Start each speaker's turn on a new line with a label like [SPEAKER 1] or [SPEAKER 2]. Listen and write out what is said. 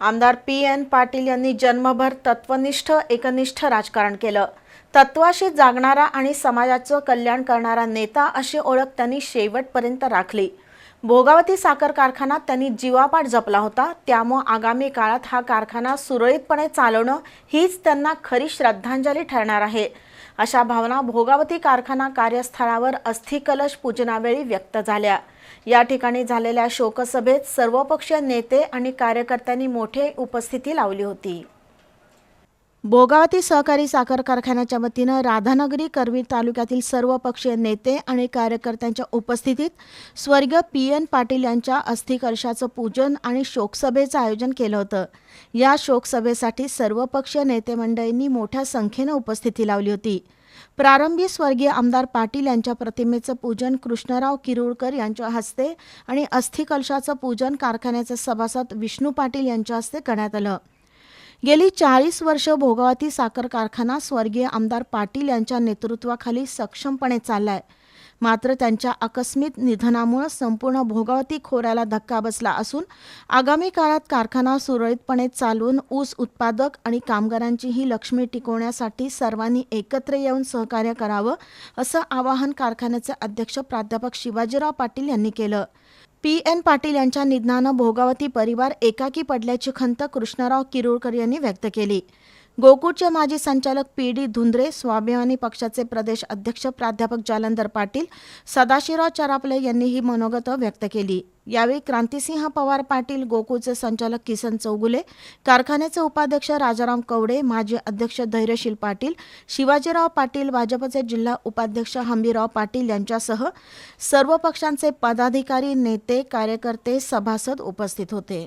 [SPEAKER 1] आमदार P N Patil यांनी जन्मभर तत्वनिष्ठ एकनिष्ठ राजकारण केलं. तत्वाशी जागणारा आणि समाजाचं कल्याण करणारा नेता अशी ओळख त्यांनी शेवटपर्यंत राखली. भोगावती साखर कारखाना त्यांनी जीवापाठ जपला होता. त्यामुळं आगामी काळात हा कारखाना सुरळीतपणे चालवणं हीच त्यांना खरी श्रद्धांजली ठरणार आहे. अशा भावना भोगावती कारखाना कार्यस्थळावर अस्थिकलश पूजनावेळी व्यक्त झाल्या. या ठिकाणी झालेल्या शोकसभेत सर्वपक्षीय नेते आणि कार्यकर्त्यांनी मोठे उपस्थिती लावली होती. भोगावती सहकारी साखर कारखान्याच्या वतीनं राधानगरी करवीर तालुक्यातील सर्व पक्षीय नेते आणि कार्यकर्त्यांच्या उपस्थितीत स्वर्गीय पी एन पाटील यांच्या अस्थिकलशाचं पूजन आणि शोकसभेचं आयोजन केलं होतं. या शोकसभेसाठी सर्वपक्षीय नेते मंडळींनी मोठ्या संख्येनं उपस्थिती लावली होती. प्रारंभी स्वर्गीय आमदार पाटील यांच्या प्रतिमेचं पूजन कृष्णराव किरुळकर यांच्या हस्ते आणि अस्थिकलशाचं पूजन कारखान्याचे सभासद विष्णू पाटील यांच्या हस्ते करण्यात आलं. गेली चाळीस वर्ष भोगावती साखर कारखाना स्वर्गीय आमदार पाटील यांच्या नेतृत्वाखाली सक्षमपणे चाललाय. मात्र त्यांच्या आकस्मिक निधनामुळे संपूर्ण भोगावती खोऱ्याला धक्का बसला असून आगामी काळात कारखाना सुरळीतपणे चालवून ऊस उत्पादक आणि कामगारांची ही लक्ष्मी टिकवण्यासाठी सर्वांनी एकत्र येऊन सहकार्य करावं असं आवाहन कारखान्याचे अध्यक्ष प्राध्यापक शिवाजीराव पाटील यांनी केलं. पी एन पाटील यांच्या निधनानं भोगावती परिवार एकाकी पडल्याची खंत कृष्णराव किरुळकर यांनी व्यक्त केली. गोकुळचे माजी संचालक पी डी धुंद्रे स्वाभिमानी पक्षाचे प्रदेश अध्यक्ष प्राध्यापक जालंधर पाटील सदाशिवराव चरापले यांनी ही मनोगत व्यक्त केली. यावेळी क्रांतिसिंह पवार पाटील गोकुळचे संचालक किसन चौगुले कारखान्याचे उपाध्यक्ष राजाराम कवडे माजी अध्यक्ष धैर्यशील पाटील शिवाजीराव पाटील भाजपचे जिल्हा उपाध्यक्ष हंबीराव पाटील यांच्यासह सर्व पक्षांचे पदाधिकारी नेते कार्यकर्ते सभासद उपस्थित होते.